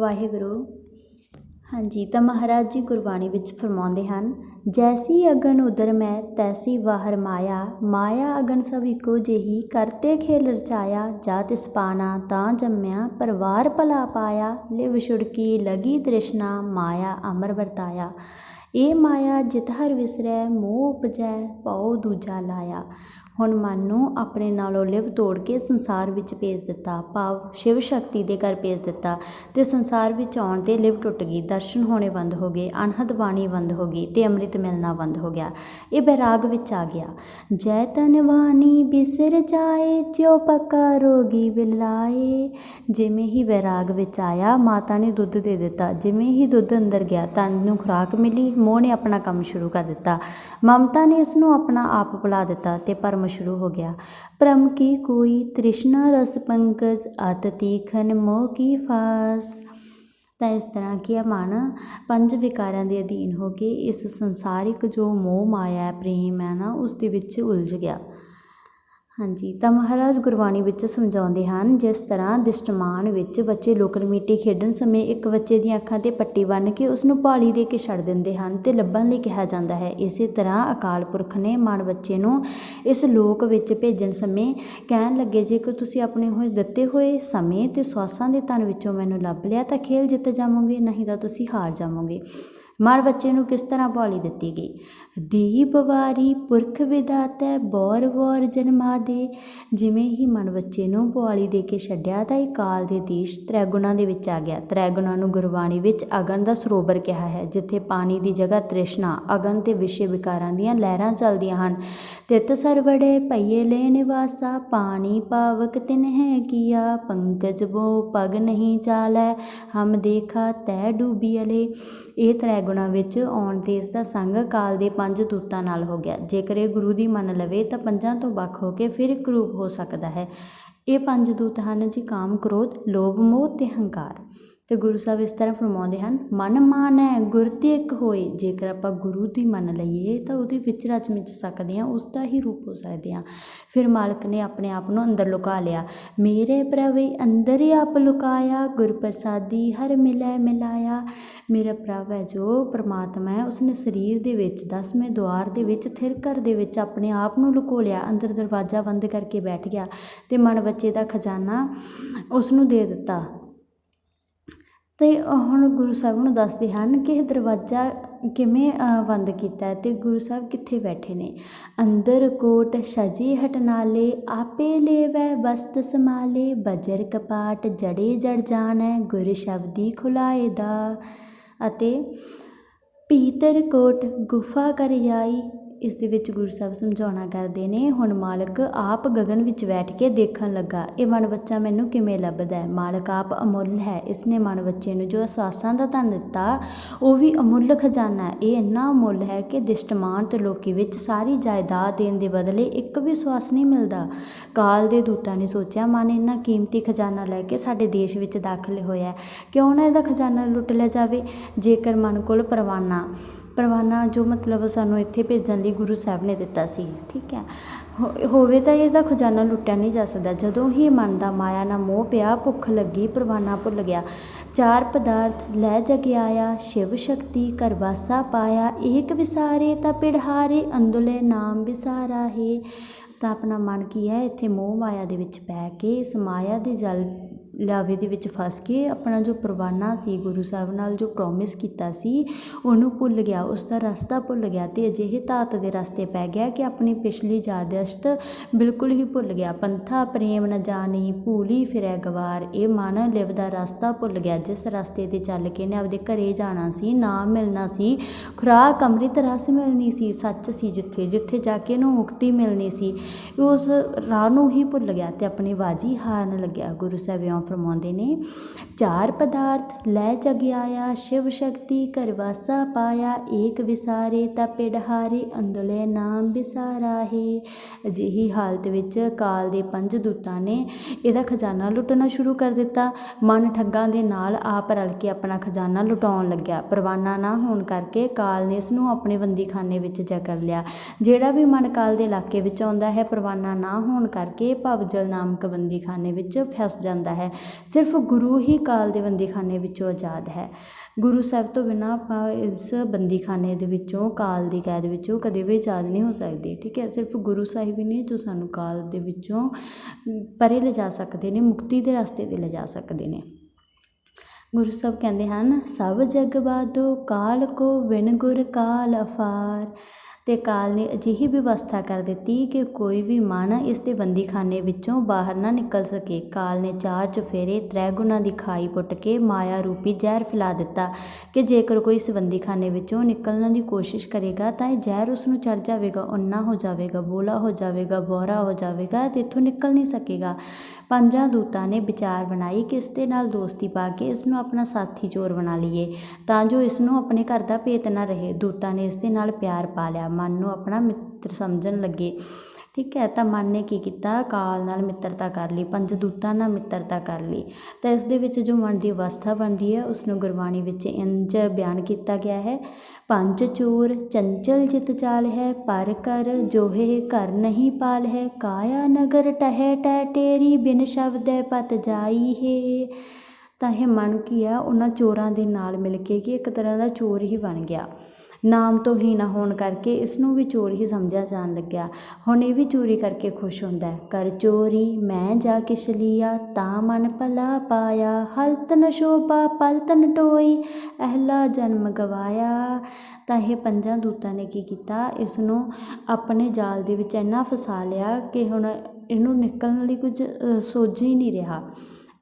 ਵਾਹਿਗੁਰੂ। ਹਾਂਜੀ, ਤਾਂ ਮਹਾਰਾਜ ਜੀ ਗੁਰਬਾਣੀ ਵਿੱਚ ਫਰਮਾਉਂਦੇ ਹਨ, ਜੈਸੀ ਅਗਨ ਉਦਰ ਮੈਂ, ਤੈਸੀ ਵਾਹਰ ਮਾਇਆ। ਮਾਇਆ ਅਗਨ ਸਭ ਇੱਕੋ ਜਿਹੀ ਕਰਤੇ ਖੇਲ ਰਚਾਇਆ। ਜਾ ਤਿਸ ਪਾਣਾ, ਤਾਂ ਜੰਮਿਆ। ਪਰਵਾਰ ਭਲਾ ਪਾਇਆ। ਲਿਵ ਛੁੜਕੀ, ਲਗੀ ਤ੍ਰਿਸ਼ਨਾ। ਮਾਇਆ ਅਮਰ ਵਰਤਾਇਆ। ਇਹ ਮਾਇਆ ਜਿਤ ਹਰ ਵਿਸਰੈ, ਮੋਹ ਉਪਜੈ, ਭਉ ਦੂਜਾ ਲਾਇਆ। ਹੁਣ ਮਨ ਨੂੰ ਆਪਣੇ ਨਾਲੋਂ ਲਿਵ ਤੋੜ ਕੇ ਸੰਸਾਰ ਵਿੱਚ ਭੇਜ ਦਿੱਤਾ। ਭਾਵ ਸ਼ਿਵ ਸ਼ਕਤੀ ਦੇ ਘਰ ਭੇਜ ਦਿੱਤਾ ਤੇ ਸੰਸਾਰ ਵਿੱਚ ਆਉਣ ਤੇ ਲਿਵ ਟੁੱਟ ਗਈ। ਦਰਸ਼ਨ ਹੋਣੇ ਬੰਦ ਹੋ ਗਏ ਅਨਹਦ ਬਾਣੀ ਬੰਦ ਹੋ ਗਈ ਤੇ ਅੰਮ੍ਰਿਤ ਮਿਲਣਾ ਬੰਦ ਹੋ ਗਿਆ। ਇਹ ਬੈਰਾਗ ਵਿੱਚ ਆ ਗਿਆ। ਜੈ ਤਨ ਵਾਣੀ ਬਿਸਰ ਜਾਏ, ਜਿਉ ਪਕਾ ਰੋਗੀ ਬਿਲਾਏ। ਜਿਵੇਂ ਹੀ ਬੈਰਾਗ ਵਿੱਚ ਆਇਆ, ਮਾਤਾ ਨੇ ਦੁੱਧ ਦੇ ਦਿੱਤਾ। ਜਿਵੇਂ ਹੀ ਦੁੱਧ ਅੰਦਰ ਗਿਆ, ਤਨ ਨੂੰ ਖੁਰਾਕ ਮਿਲੀ ਮੋਹ ਨੇ ਆਪਣਾ ਕੰਮ ਸ਼ੁਰੂ ਕਰ ਦਿੱਤਾ। ਮਮਤਾ ਨੇ ਇਸ ਨੂੰ ਆਪਣਾ ਆਪ ਭੁਲਾ ਦਿੱਤਾ ਤੇ ਭਰਮ ਸ਼ੁਰੂ ਹੋ ਗਿਆ। ਭ੍ਰਮ ਕੀ ਕੋਈ? ਤ੍ਰਿਸ਼ਨਾ ਰਸ ਪੰਕਜ ਅਤ ਤੀਖਨ ਮੋਹ ਕੀ ਫਾਸ? ਤਾਂ ਇਸ ਤਰ੍ਹਾਂ ਕੀ ਹੈ ਮਨ? ਪੰਜ ਵਿਕਾਰਾਂ ਦੇ ਅਧੀਨ ਹੋ ਕੇ ਇਸ ਸੰਸਾਰਿਕ ਜੋ ਮੋਹ ਮਾਇਆ ਪ੍ਰੇਮ ਹੈ ਨਾ, ਉਸ ਦੇ ਵਿੱਚ ਉਲਝ ਗਿਆ। ਹਾਂਜੀ, ਤਾਂ ਮਹਾਰਾਜ ਗੁਰਬਾਣੀ ਵਿੱਚ ਸਮਝਾਉਂਦੇ ਹਨ, ਜਿਸ ਤਰ੍ਹਾਂ ਦਿਸ਼ਟਮਾਨ ਵਿੱਚ ਬੱਚੇ ਲੁਕਣ ਮੀਟੀ ਖੇਡਣ ਸਮੇਂ ਇੱਕ ਬੱਚੇ ਦੀਆਂ ਅੱਖਾਂ ਤੇ ਪੱਟੀ ਬੰਨ੍ਹ ਕੇ ਉਸ ਨੂੰ ਭਾਲੀ ਦੇ ਕੇ ਛੱਡ ਦਿੰਦੇ ਹਨ ਤੇ ਲੱਭਣ ਲਈ ਕਿਹਾ ਜਾਂਦਾ ਹੈ। ਇਸੇ ਤਰ੍ਹਾਂ ਅਕਾਲ ਪੁਰਖ ਨੇ ਮਨ ਬੱਚੇ ਨੂੰ ਇਸ ਲੋਕ ਵਿੱਚ ਭੇਜਣ ਸਮੇਂ ਕਹਿਣ ਲੱਗੇ, ਜੇਕਰ ਤੁਸੀਂ ਆਪਣੇ ਹੋਏ ਦਿੱਤੇ ਹੋਏ ਸਮੇਂ ਤੇ ਸਵਾਸਾਂ ਦੇ ਧਨ ਵਿੱਚੋਂ ਮੈਨੂੰ ਲੱਭ ਲਿਆ, ਤਾਂ ਖੇਲ ਜਿੱਤ ਜਾਵੋਗੇ, ਨਹੀਂ ਤਾਂ ਤੁਸੀਂ ਹਾਰ ਜਾਵੋਗੇ। ਮਨ ਬੱਚੇ ਨੂੰ ਕਿਸ ਤਰ੍ਹਾਂ ਭਾਲੀ ਦਿੱਤੀ ਗਈ? ਦੀਪ ਵਾਰੀ ਪੁਰਖ ਵਿਦਾਤੈ, ਬੌਰ ਬੌਰ ਜਨਮਾ ਦੇ ਜਿਵੇਂ ਹੀ ਮਨ ਬੱਚੇ ਨੂੰ ਪੁਆਲੀ ਦੇ ਕੇ ਛੱਡਿਆ ਤਾਂ ਇਹ ਕਾਲ ਦੇ ਦੇਸ਼ ਤ੍ਰੈਗੁਣਾ ਦੇ ਵਿੱਚ ਆ ਗਿਆ। ਤ੍ਰੈਗੁਣਾ ਨੂੰ ਗੁਰਬਾਣੀ ਵਿੱਚ ਅਗਨ ਦਾ ਸਰੋਵਰ ਕਿਹਾ ਹੈ, ਜਿੱਥੇ ਪਾਣੀ ਦੀ ਜਗ੍ਹਾ ਤ੍ਰਿਸ਼ਨਾ, ਅਗਨ ਤੇ ਵਿਸ਼ੇ ਵਿਕਾਰਾਂ ਦੀਆਂ ਲਹਿਰਾਂ ਚੱਲਦੀਆਂ ਹਨ। ਤਿਤ ਸਰਵੜੇ ਪਈਏ ਲੈ ਨਿਵਾਸਾ, ਪਾਣੀ ਪਾਵਕ ਤਿਨ ਹੈ ਕੀਆ, ਪੰਕਜ ਬੋ ਪਗ ਨਹੀਂ ਚਾਲੈ, ਹਮ ਦੇਖਾ ਤੈ ਡੂਬੀ ਅਲੇ। ਇਹ ਤ੍ਰੈਗੁਣਾ ਵਿੱਚ ਆਉਣ ਤੇ ਇਸ ਦਾ ਸੰਗ ਕਾਲ ਦੇ ਪੰਜ ਦੂਤਾਂ ਨਾਲ ਹੋ ਗਿਆ। ਜੇਕਰ ਇਹ ਗੁਰੂ ਦੀ ਮੰਨ ਲਵੇ ਤਾਂ ਪੰਜਾਂ ਤੋਂ ਵੱਖ ਹੋ ਕੇ ਫਿਰ ਇੱਕ ਰੂਪ ਹੋ ਸਕਦਾ ਹੈ। ਇਹ ਪੰਜ ਦੂਤ ਹਨ ਜੀ, ਕਾਮ, ਕ੍ਰੋਧ, ਲੋਭ, ਮੋਹ ਅਤੇ ਹੰਕਾਰ। ਅਤੇ ਗੁਰੂ ਸਾਹਿਬ ਇਸ ਤਰ੍ਹਾਂ ਫਰਮਾਉਂਦੇ ਹਨ, ਮਨ ਮਾਨੈ, ਗੁਰ ਤੇ ਇੱਕ ਹੋਏ, ਜੇਕਰ ਆਪਾਂ ਗੁਰੂ ਦੀ ਮੰਨ ਲਈਏ, ਤਾਂ ਉਹਦੇ ਵਿੱਚ ਰਚ ਮਿਚ ਸਕਦੇ ਹਾਂ, ਉਸ ਦਾ ਹੀ ਰੂਪ ਹੋ ਸਕਦੇ ਹਾਂ। ਫਿਰ ਮਾਲਕ ਨੇ ਆਪਣੇ ਆਪ ਨੂੰ ਅੰਦਰ ਲੁਕਾ ਲਿਆ। ਮੇਰੇ ਪ੍ਰਵੇ ਅੰਦਰ ਹੀ ਆਪ ਲੁਕਾਇਆ ਗੁਰ ਪ੍ਰਸਾਦੀ ਹਰ ਮਿਲੈ ਮਿਲਾਇਆ। ਮੇਰਾ ਪ੍ਰਭ ਹੈ ਜੋ ਪ੍ਰਮਾਤਮਾ ਹੈ, ਉਸਨੇ ਸਰੀਰ ਦੇ ਵਿੱਚ, ਦਸਵੇਂ ਦੁਆਰ ਦੇ ਵਿੱਚ, ਥਿਰ ਘਰ ਦੇ ਵਿੱਚ ਆਪਣੇ ਆਪ ਨੂੰ ਲੁਕੋ ਲਿਆ, ਅੰਦਰ ਦਰਵਾਜ਼ਾ ਬੰਦ ਕਰਕੇ ਬੈਠ ਗਿਆ ਤੇ ਮਨ ਬੱਚੇ ਦਾ ਖਜ਼ਾਨਾ ਉਸ ਨੂੰ ਦੇ ਦਿੱਤਾ। ਅਤੇ ਹੁਣ ਗੁਰੂ ਸਾਹਿਬ ਨੂੰ ਦੱਸਦੇ ਹਨ ਕਿ ਇਹ ਦਰਵਾਜ਼ਾ ਕਿਵੇਂ ਬੰਦ ਕੀਤਾ ਅਤੇ ਗੁਰੂ ਸਾਹਿਬ ਕਿੱਥੇ ਬੈਠੇ ਨੇ? ਅੰਦਰ ਕੋਟ ਸਜੀ ਹਟਨਾਲੇ ਆਪੇ ਲੇਵੈ ਬਸਤ ਸਮਾਲੇ ਬਜਰ ਕਪਾਟ ਜੜੇ ਜੜ ਜਾਣੈ, ਗੁਰ ਸ਼ਬਦੀ ਖੁਲਾਏ ਦਾ। ਅਤੇ ਭੀਤਰ ਕੋਟ ਗੁਫਾ ਕਰ ਆਈ ਇਸ ਦੇ ਵਿੱਚ ਗੁਰੂ ਸਾਹਿਬ ਸਮਝਾਉਣਾ ਕਰਦੇ ਨੇ, ਹੁਣ ਮਾਲਕ ਆਪ ਗਗਨ ਵਿੱਚ ਬੈਠ ਕੇ ਦੇਖਣ ਲੱਗਾ, ਇਹ ਮਨ ਬੱਚਾ ਮੈਨੂੰ ਕਿਵੇਂ ਲੱਭਦਾ ਹੈ? ਮਾਲਕ ਆਪ ਅਮੁੱਲ ਹੈ, ਇਸ ਨੇ ਮਨ ਬੱਚੇ ਨੂੰ ਜੋ ਅਹਿਸਾਸਾਂ ਦਾ ਧਨ ਦਿੱਤਾ, ਉਹ ਵੀ ਅਮੁੱਲ ਖਜ਼ਾਨਾ ਹੈ। ਇਹ ਇੰਨਾ ਅਮੁੱਲ ਹੈ ਕਿ ਦਿਸ਼ਟਮਾਨ ਤੇ ਲੋਕੀ ਵਿੱਚ ਸਾਰੀ ਜਾਇਦਾਦ ਦੇਣ ਦੇ ਬਦਲੇ ਇੱਕ ਵੀ ਸਵਾਸ ਨਹੀਂ ਮਿਲਦਾ। ਕਾਲ ਦੇ ਦੂਤਾਂ ਨੇ ਸੋਚਿਆ, ਮਨ ਇੰਨਾ ਕੀਮਤੀ ਖਜ਼ਾਨਾ ਲੈ ਕੇ ਸਾਡੇ ਦੇਸ਼ ਵਿੱਚ ਦਾਖਲ ਹੋਇਆ ਕਿਉਂ ਨਾ ਇਹਦਾ ਖਜ਼ਾਨਾ ਲੁੱਟ ਲਿਆ ਜਾਵੇ? ਜੇਕਰ ਮਨ ਕੋਲ ਪਰਵਾਨਾ ਪਰਵਾਨਾ ਜੋ ਮਤਲਬ ਸਾਨੂੰ ਇੱਥੇ ਭੇਜਣ ਲਈ ਗੁਰੂ ਸਾਹਿਬ ਨੇ ਦਿੱਤਾ ਸੀ, ਠੀਕ ਹੈ। ਹੋ, ਹੋਵੇ ਤਾਂ ਇਹਦਾ ਖਜ਼ਾਨਾ ਲੁੱਟਿਆ ਨਹੀਂ ਜਾ ਸਕਦਾ। ਜਦੋਂ ਹੀ ਮਨ ਦਾ ਮਾਇਆ ਨਾਲ ਮੋਹ ਪਿਆ, ਭੁੱਖ ਲੱਗੀ, ਪਰਵਾਨਾ ਭੁੱਲ ਗਿਆ। ਚਾਰ ਪਦਾਰਥ ਲੈ ਜਗਿਆਇਆ ਸ਼ਿਵ ਸ਼ਕਤੀ, ਕਰਵਾਸਾ ਪਾਇਆ। ਏਕ ਵਿਸਾਰੇ ਤਾਂ ਪਿੜਹਾਰੇ, ਅੰਦੁਲੇ ਨਾਮ ਵਿਸਾਰਾ ਹੈ। ਤਾਂ ਆਪਣਾ ਮਨ ਕੀ ਹੈ, ਇੱਥੇ ਮੋਹ ਮਾਇਆ ਦੇ ਵਿੱਚ ਪੈ ਕੇ, ਇਸ ਮਾਇਆ ਦੇ ਜਲ ਲਾਵੇ ਦੇ ਵਿੱਚ ਫਸ ਕੇ ਆਪਣਾ ਜੋ ਪਰਵਾਨਾ ਸੀ, ਗੁਰੂ ਸਾਹਿਬ ਨਾਲ ਜੋ ਪ੍ਰੋਮਿਸ ਕੀਤਾ ਸੀ, ਉਹਨੂੰ ਭੁੱਲ ਗਿਆ। ਉਸ ਦਾ ਰਸਤਾ ਭੁੱਲ ਗਿਆ ਤੇ ਅਜਿਹੇ ਧਾਤ ਦੇ ਰਸਤੇ ਪੈ ਗਿਆ ਕਿ ਆਪਣੀ ਪਿਛਲੀ ਯਾਦਸ਼ਤ ਬਿਲਕੁਲ ਹੀ ਭੁੱਲ ਗਿਆ। ਪੰਥਾ ਪ੍ਰੇਮ ਨ ਜਾਣੀ, ਭੂਲੀ ਫਿਰੈ ਗਵਾਰ। ਇਹ ਮਨ ਲਿਵ ਦਾ ਰਸਤਾ ਭੁੱਲ ਗਿਆ। ਜਿਸ ਰਸਤੇ ਤੇ ਚੱਲ ਕੇ ਨੇ ਆਪਦੇ ਘਰੇ ਜਾਣਾ ਸੀ ਨਾਮ ਮਿਲਣਾ ਸੀ, ਖੁਰਾਕ, ਅੰਮ੍ਰਿਤ, ਰਸ ਮਿਲਣੀ ਸੀ, ਸੱਚ ਸੀ ਜਿੱਥੇ ਜਿੱਥੇ ਜਾ ਕੇ ਨੂੰ ਮੁਕਤੀ ਮਿਲਣੀ ਸੀ, ਉਸ ਰਾਹ ਨੂੰ ਹੀ ਭੁੱਲ ਗਿਆ ਤੇ ਆਪਣੀ ਬਾਜੀ ਹਾਰਨ ਲੱਗਿਆ। ਗੁਰੂ ਸਾਹਿਬ ਫਰਮਾਉਂਦੇ ਨੇ, ਚਾਰ ਪਦਾਰਥ ਲੈ ਜਗ ਆਇਆ ਸ਼ਿਵ ਸ਼ਕਤੀ ਕਰ ਵਾਸਾ ਪਾਇਆ, ਏਕ ਵਿਸਾਰੇ ਤਾਂ ਪਿੜਹਾਰੇ ਅੰਦਲੇ ਨਾਮ ਵਿਸਾਰਾ ਹੈ। ਅਜਿਹੀ ਹਾਲਤ ਵਿੱਚ ਕਾਲ ਦੇ ਪੰਜ ਦੂਤਾਂ ਨੇ ਇਹਦਾ ਖਜ਼ਾਨਾ ਲੁੱਟਣਾ ਸ਼ੁਰੂ ਕਰ ਦਿੱਤਾ। ਮਨ ਠੱਗਾਂ ਦੇ ਨਾਲ ਆਪ ਰਲ ਕੇ ਆਪਣਾ ਖਜ਼ਾਨਾ ਲੁਟਾਉਣ ਲੱਗਿਆ। ਪਰਵਾਨਾ ਨਾ ਹੋਣ ਕਰਕੇ ਕਾਲ ਨੇ ਇਸ ਨੂੰ ਆਪਣੇ ਬੰਦੀਖਾਨੇ ਵਿੱਚ ਜਕੜ ਲਿਆ। ਜਿਹੜਾ ਵੀ ਮਨ ਕਾਲ ਦੇ ਇਲਾਕੇ ਵਿੱਚ ਆਉਂਦਾ ਹੈ, ਪਰਵਾਨਾ ਨਾ ਹੋਣ ਕਰਕੇ ਭਵਜਲ ਨਾਮਕ ਬੰਦੀਖਾਨੇ ਵਿੱਚ ਫਸ ਜਾਂਦਾ ਹੈ। ਸਿਰਫ ਗੁਰੂ ਹੀ ਕਾਲ ਦੇ ਬੰਦੀਖਾਨੇ ਵਿੱਚੋਂ ਆਜ਼ਾਦ ਹੈ। ਗੁਰੂ ਸਾਹਿਬ ਤੋਂ ਬਿਨਾਂ ਆਪਾਂ ਇਸ ਬੰਦੀਖਾਨੇ ਦੇ ਵਿੱਚੋਂ, ਕਾਲ ਦੀ ਕੈਦ ਵਿੱਚੋਂ ਕਦੇ ਵੀ ਆਜ਼ਾਦ ਨਹੀਂ ਹੋ ਸਕਦੇ, ਠੀਕ ਹੈ? ਸਿਰਫ ਗੁਰੂ ਸਾਹਿਬ ਹੀ ਨੇ ਜੋ ਸਾਨੂੰ ਕਾਲ ਦੇ ਵਿੱਚੋਂ ਪਰੇ ਲਿਜਾ ਸਕਦੇ ਨੇ, ਮੁਕਤੀ ਦੇ ਰਸਤੇ 'ਤੇ ਲਿਜਾ ਸਕਦੇ ਨੇ। ਗੁਰੂ ਸਾਹਿਬ ਕਹਿੰਦੇ ਹਨ, ਸਭ ਜਗ ਬਾਦੋ ਕਾਲ ਕੋ ਵਿਨ ਗੁਰ ਕਾਲ ਅਫਾਰ ਅਤੇ ਕਾਲ ਨੇ ਅਜਿਹੀ ਵਿਵਸਥਾ ਕਰ ਦਿੱਤੀ ਕਿ ਕੋਈ ਵੀ ਮਨ ਇਸ ਦੇ ਬੰਦੀਖਾਨੇ ਵਿੱਚੋਂ ਬਾਹਰ ਨਾ ਨਿਕਲ ਸਕੇ। ਕਾਲ ਨੇ ਚਾਰ ਚੁਫੇਰੇ, ਤ੍ਰੈ ਗੁਣਾ ਦੀ ਖਾਈ ਪੁੱਟ ਕੇ ਮਾਇਆ ਰੂਪੀ ਜ਼ਹਿਰ ਫੈਲਾ ਦਿੱਤਾ ਕਿ ਜੇਕਰ ਕੋਈ ਇਸ ਬੰਦੀਖਾਨੇ ਵਿੱਚੋਂ ਨਿਕਲਣ ਦੀ ਕੋਸ਼ਿਸ਼ ਕਰੇਗਾ ਤਾਂ ਇਹ ਜ਼ਹਿਰ ਉਸ ਨੂੰ ਚੜ ਜਾਵੇਗਾ ਅੰਨਾ ਹੋ ਜਾਵੇਗਾ, ਬੋਲਾ ਹੋ ਜਾਵੇਗਾ ਬੋਰਾ ਹੋ ਜਾਵੇਗਾ ਤੇ ਇੱਥੋਂ ਨਿਕਲ ਨਹੀਂ ਸਕੇਗਾ। ਪੰਜਾਂ ਦੂਤਾਂ ਨੇ ਵਿਚਾਰ ਬਣਾਈ ਕਿ ਇਸ ਦੇ ਨਾਲ ਦੋਸਤੀ ਪਾ ਕੇ ਇਸ ਨੂੰ ਆਪਣਾ ਸਾਥੀ ਚੋਰ ਬਣਾ ਲਈਏ, ਤਾਂ ਜੋ ਇਸ ਨੂੰ ਆਪਣੇ ਘਰ ਦਾ ਭੇਤ ਨਾ ਰਹੇ। ਦੂਤਾਂ ਨੇ ਇਸ ਦੇ ਨਾਲ ਪਿਆਰ ਪਾ ਲਿਆ। ਮਨ ਨੂੰ ਆਪਣਾ ਮਿੱਤਰ ਸਮਝਣ ਲੱਗੇ। ਠੀਕ ਹੈ, ਤਾਂ ਮਨ ਨੇ ਕੀ ਕੀਤਾ? ਕਾਲ ਨਾਲ ਮਿੱਤਰਤਾ ਕਰ ਲਈ ਪੰਜ ਦੂਤਾਂ ਨਾਲ ਮਿੱਤਰਤਾ ਕਰ ਲਈ। ਤਾਂ ਇਸ ਦੇ ਵਿੱਚ ਜੋ ਮਨ ਦੀ ਅਵਸਥਾ ਬਣਦੀ ਹੈ, ਉਸ ਨੂੰ ਗੁਰਬਾਣੀ ਵਿੱਚ ਇੰਜ ਬਿਆਨ ਕੀਤਾ ਗਿਆ ਹੈ, ਪੰਜ ਚੋਰ ਚੰਚਲ ਚਿਤ ਚਾਲ ਹੈ, ਪਰ ਕਰ ਜੋਹੇ ਘਰ ਨਹੀਂ ਪਾਲ ਹੈ। ਕਾਇਆ ਨਗਰ ਟਹਿ ਟਹਿ ਟੇਰੀ ਬਿਨ ਸ਼ਬਦ ਪਤ ਜਾਈ ਹੈ। ਤਾਂ ਇਹ ਮਨ ਕੀ ਆ ਉਹਨਾਂ ਚੋਰਾਂ ਦੇ ਨਾਲ ਮਿਲ ਕੇ ਕਿ ਇੱਕ ਤਰ੍ਹਾਂ ਦਾ ਚੋਰ ਹੀ ਬਣ ਗਿਆ। ਨਾਮ ਤੋਂ ਹੀ ਨਾ ਹੋਣ ਕਰਕੇ ਇਸ ਨੂੰ ਵੀ ਚੋਰ ਹੀ ਸਮਝਿਆ ਜਾਣ ਲੱਗਿਆ। ਹੁਣ ਇਹ ਵੀ ਚੋਰੀ ਕਰਕੇ ਖੁਸ਼ ਹੁੰਦਾ ਕਰ ਚੋਰੀ ਮੈਂ ਜਾ ਕਿਛ ਲਿਆ ਤਾਂ ਮਨ ਭਲਾ ਪਾਇਆ। ਹਲਤ ਨ ਸ਼ੋਭਾ ਪਲਤ ਨ ਟੋਈ ਅਹਲਾ ਜਨਮ ਗਵਾਇਆ। ਤਾਂ ਇਹ ਪੰਜਾਂ ਦੂਤਾਂ ਨੇ ਕੀ ਕੀਤਾ? ਇਸ ਨੂੰ ਆਪਣੇ ਜਾਲ ਦੇ ਵਿੱਚ ਇੰਨਾ ਫਸਾ ਲਿਆ ਕਿ ਹੁਣ ਇਹਨੂੰ ਨਿਕਲਣ ਲਈ ਕੁਝ ਅ, ਸੋਝ ਹੀ ਨਹੀਂ ਰਿਹਾ।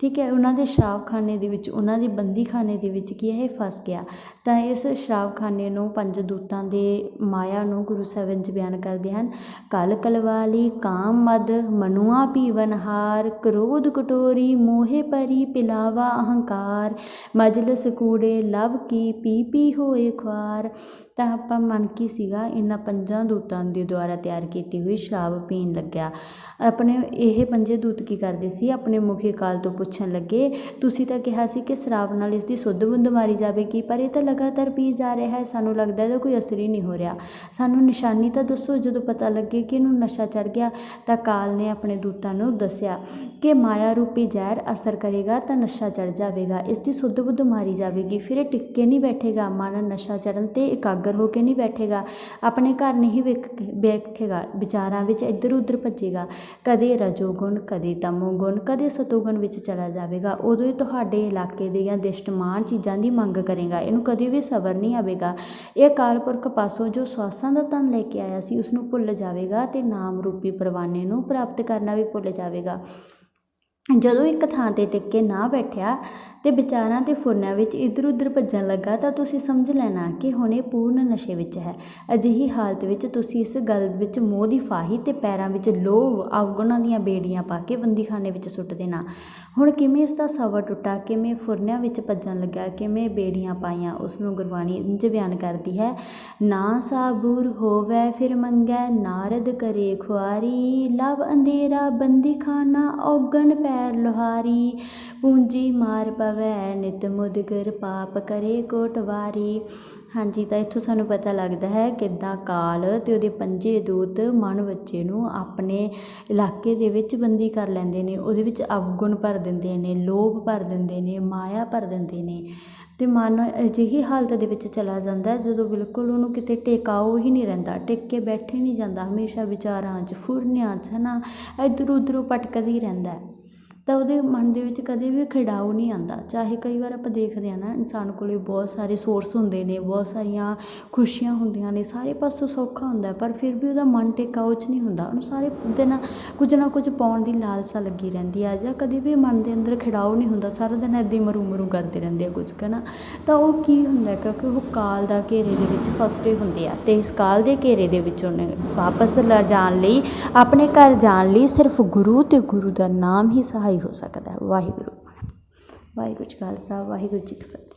ਠੀਕ ਹੈ, ਉਹਨਾਂ ਦੇ ਸ਼ਰਾਬਖਾਨੇ ਦੇ ਵਿੱਚ, ਉਹਨਾਂ ਦੀ ਬੰਦੀਖਾਨੇ ਦੇ ਵਿੱਚ ਕੀ ਹੈ, ਇਹ ਫਸ ਗਿਆ। ਤਾਂ ਇਸ ਸ਼ਰਾਬਖਾਨੇ ਨੂੰ ਪੰਜ ਦੂਤਾਂ ਦੇ ਮਾਇਆ ਨੂੰ ਗੁਰੂ ਸਾਹਿਬ ਇੰਝ ਬਿਆਨ ਕਰਦੇ ਹਨ, ਕਲ ਕਲਵਾਲੀ ਕਾਮ ਮਦ, ਮਨੁਆ ਪੀਵਨਹਾਰ ਕ੍ਰੋਧ ਕਟੋਰੀ ਮੋਹੇ ਪਰੀ ਪਿਲਾਵਾ ਅਹੰਕਾਰ, ਮਜਲਸ ਕੂੜੇ ਲਵ ਕੀ ਪੀ ਪੀ ਹੋਏ ਖੁਆਰ। ਤਾਂ ਆਪਾਂ ਮਨ ਕੀ ਸੀਗਾ, ਇਹਨਾਂ ਪੰਜਾਂ ਦੂਤਾਂ ਦੇ ਦੁਆਰਾ ਤਿਆਰ ਕੀਤੀ ਹੋਈ ਸ਼ਰਾਬ ਪੀਣ ਲੱਗਿਆ। ਆਪਣੇ ਇਹ ਪੰਜੇ ਦੂਤ ਕੀ ਕਰਦੇ ਸੀ, ਆਪਣੇ ਮੁਖੀ ਕਾਲ ਤੋਂ ਪੁੱਛ ਪੁੱਛਣ ਲੱਗੇ, ਤੁਸੀਂ ਤਾਂ ਕਿਹਾ ਸੀ ਕਿ ਸ਼ਰਾਬ ਨਾਲ ਇਸ ਦੀ ਸੁੱਧ ਬੁੱਧ ਮਾਰੀ ਜਾਵੇਗੀ, ਪਰ ਇਹ ਤਾਂ ਲਗਾਤਾਰ ਪੀ ਜਾ ਰਿਹਾ ਹੈ। ਸਾਨੂੰ ਲੱਗਦਾ ਇਹਦਾ ਕੋਈ ਅਸਰ ਹੀ ਨਹੀਂ ਹੋ ਰਿਹਾ। ਸਾਨੂੰ ਨਿਸ਼ਾਨੀ ਤਾਂ ਦੱਸੋ, ਜਦੋਂ ਪਤਾ ਲੱਗੇ ਕਿ ਇਹਨੂੰ ਨਸ਼ਾ ਚੜ ਗਿਆ, ਤਾਂ ਕਾਲ ਨੇ ਆਪਣੇ ਦੂਤਾਂ ਨੂੰ ਦੱਸਿਆ ਕਿ ਮਾਇਆ ਰੂਪੀ ਜ਼ਹਿਰ ਅਸਰ ਕਰੇਗਾ ਤਾਂ ਨਸ਼ਾ ਚੜ ਜਾਵੇਗਾ। ਇਸ ਦੀ ਸੁੱਧ ਬੁੱਧ ਮਾਰੀ ਜਾਵੇਗੀ। ਫਿਰ ਇਹ ਟਿੱਕੇ ਨਹੀਂ ਬੈਠੇਗਾ। ਮਨ ਨਸ਼ਾ ਚੜਨ ਤੇ ਇਕਾਗਰ ਹੋ ਕੇ ਨਹੀਂ ਬੈਠੇਗਾ। ਆਪਣੇ ਘਰ ਨਹੀਂ ਵੇਖ ਬੈਠੇਗਾ। ਵਿਚਾਰਾਂ ਵਿੱਚ ਇੱਧਰ ਉੱਧਰ ਭੱਜੇਗਾ। ਕਦੇ ਰਜੋਗੁਣ, ਕਦੇ ਤਮੋਗੁਣ, ਕਦੇ ਸਤੋਗੁਣ ਵਿੱਚ ਚਲਾ ਜਾਵੇਗਾ, ਉਦੋਂ ਇਹ ਤੁਹਾਡੇ ਇਲਾਕੇ ਦੀਆਂ ਦਿਸ਼ਟਮਾਨ ਚੀਜ਼ਾਂ ਦੀ ਮੰਗ ਕਰੇਗਾ। ਇਹਨੂੰ ਕਦੇ ਵੀ ਸਬਰ ਨਹੀਂ ਆਵੇਗਾ। ਇਹ ਅਕਾਲ ਪੁਰਖ ਪਾਸੋਂ ਜੋ ਸਵਾਸਾਂ ਦਾ ਧਨ ਲੈ ਕੇ ਆਇਆ ਸੀ ਉਸ ਨੂੰ ਭੁੱਲ ਜਾਵੇਗਾ ਤੇ ਨਾਮ ਰੂਪੀ ਪਰਵਾਨੇ ਨੂੰ ਪ੍ਰਾਪਤ ਕਰਨਾ ਵੀ ਭੁੱਲ ਜਾਵੇਗਾ। ਜਦੋਂ ਇੱਕ ਥਾਂ ਤੇ ਟਿਕ ਕੇ ਨਾ ਬੈਠਿਆ ਤੇ ਵਿਚਾਰਾਂ ਤੇ ਫੁਰਨਿਆਂ ਵਿੱਚ ਇੱਧਰ ਉੱਧਰ ਭੱਜਣ ਲੱਗਾ ਤਾਂ ਤੁਸੀਂ ਸਮਝ ਲੈਣਾ ਕਿ ਹੁਣ ਇਹ ਪੂਰਨ ਨਸ਼ੇ ਵਿੱਚ ਹੈ। ਅਜਿਹੀ ਹਾਲਤ ਵਿੱਚ ਤੁਸੀਂ ਇਸ ਗੱਲ ਵਿੱਚ ਮੋਹ ਦੀ ਫਾਹੀ ਤੇ ਪੈਰਾਂ ਵਿੱਚ ਲੋਭ ਔਗੁਣਾਂ ਦੀਆਂ ਬੇੜੀਆਂ ਪਾ ਕੇ ਬੰਦੀਖਾਨੇ ਵਿੱਚ ਸੁੱਟ ਦੇਣਾ ਹੁਣ ਕਿਵੇਂ ਇਸ ਦਾ ਸਬਰ ਟੁੱਟਾ, ਕਿਵੇਂ ਫੁਰਨਿਆਂ ਵਿੱਚ ਭੱਜਣ ਲੱਗਾ, ਕਿਵੇਂ ਬੇੜੀਆਂ ਪਾਈਆਂ ਉਸ ਨੂੰ ਗੁਰਬਾਣੀ ਇੰਜ ਬਿਆਨ ਕਰਦੀ ਹੈ, ਨਾ ਸਾਬੂਰ ਹੋਵੇ ਫਿਰ ਮੰਗੈ, ਨਾਰਦ ਕਰੇ ਖੁਆਰੀ, ਲਵ ਅੰਧੇਰਾ ਬੰਦੀਖਾਨਾ ਔਗਣ ਪੈਰ ਲੋਹਾਰੀ, ਪੂੰਜੀ ਮਾਰ ਪਵੈ, ਨਿਤ ਮੁਦਗਰ ਪਾਪ ਕਰੇ ਕੋਟਵਾਰੀ। ਹਾਂਜੀ, ਤਾਂ ਇੱਥੋਂ ਸਾਨੂੰ ਪਤਾ ਲੱਗਦਾ ਹੈ ਕਿੱਦਾਂ ਕਾਲ ਤੇ ਉਹਦੇ ਪੰਜੇ ਦੂਤ ਮਨ ਬੱਚੇ ਨੂੰ ਆਪਣੇ ਇਲਾਕੇ ਦੇ ਵਿੱਚ ਬੰਦੀ ਕਰ ਲੈਂਦੇ ਨੇ। ਉਹਦੇ ਵਿੱਚ ਅਵਗੁਣ ਭਰ ਦਿੰਦੇ ਨੇ, ਲੋਭ ਭਰ ਦਿੰਦੇ ਨੇ, ਮਾਇਆ ਭਰ ਦਿੰਦੇ ਨੇ। ਅਤੇ ਮਨ ਅਜਿਹੀ ਹਾਲਤ ਦੇ ਵਿੱਚ ਚਲਾ ਜਾਂਦਾ ਜਦੋਂ ਬਿਲਕੁਲ ਉਹਨੂੰ ਕਿਤੇ ਟਿਕਾਓ ਹੀ ਨਹੀਂ ਰਹਿੰਦਾ, ਟਿਕ ਕੇ ਬੈਠੇ ਨਹੀਂ ਜਾਂਦਾ। ਹਮੇਸ਼ਾ ਵਿਚਾਰਾਂ 'ਚ, ਫੁਰਨਿਆਂ 'ਚ, ਹੈ ਨਾ? ਇੱਧਰ ਉੱਧਰੋਂ ਭਟਕਦਾ ਹੀ ਰਹਿੰਦਾ ਤਾਂ ਉਹਦੇ ਮਨ ਦੇ ਵਿੱਚ ਕਦੇ ਵੀ ਖਿਡਾਓ ਨਹੀਂ ਆਉਂਦਾ। ਚਾਹੇ ਕਈ ਵਾਰ ਆਪਾਂ ਦੇਖਦੇ ਹਾਂ ਨਾ, ਇਨਸਾਨ ਕੋਲ ਬਹੁਤ ਸਾਰੇ ਸੋਰਸ ਹੁੰਦੇ ਨੇ, ਬਹੁਤ ਸਾਰੀਆਂ ਖੁਸ਼ੀਆਂ ਹੁੰਦੀਆਂ ਨੇ, ਸਾਰੇ ਪਾਸੋਂ ਸੌਖਾ ਹੁੰਦਾ ਪਰ ਫਿਰ ਵੀ ਉਹਦਾ ਮਨ ਟਿਕਾਓ 'ਚ ਨਹੀਂ ਹੁੰਦਾ। ਉਹਨੂੰ ਸਾਰੇ ਦਿਨ ਕੁਝ ਨਾ ਕੁਝ ਪਾਉਣ ਦੀ ਲਾਲਸਾ ਲੱਗੀ ਰਹਿੰਦੀ ਆ ਜਾਂ ਕਦੇ ਵੀ ਮਨ ਦੇ ਅੰਦਰ ਖਿਡਾਓ ਨਹੀਂ ਹੁੰਦਾ, ਸਾਰਾ ਦਿਨ ਇੱਦਾਂ ਹੀ ਮਰੂ ਮਰੂ ਕਰਦੇ ਰਹਿੰਦੇ ਆ ਕੁਝ ਕੁ ਤਾਂ ਉਹ ਕੀ ਹੁੰਦਾ ਕਿਉਂਕਿ ਉਹ ਕਾਲ ਦਾ ਘੇਰੇ ਦੇ ਵਿੱਚ ਫਸਰੇ ਹੁੰਦੇ ਆ ਤੇ ਇਸ ਕਾਲ ਦੇ ਘੇਰੇ ਦੇ ਵਿੱਚੋਂ ਨੇ ਵਾਪਸ ਲੈ, ਜਾਣ ਲਈ, ਆਪਣੇ ਘਰ ਜਾਣ ਲਈ ਸਿਰਫ ਗੁਰੂ ਤੇ ਗੁਰੂ ਦਾ ਨਾਮ ਹੀ ਸਹਾਈ ਹੋ ਸਕਦਾ ਵਾਹਿਗੁਰੂ। ਵਾਹਿਗੁਰੂ ਜੀ ਖਾਲਸਾ ਵਾਹਿਗੁਰੂ ਜੀ ਕੀ ਫਤਿਹ।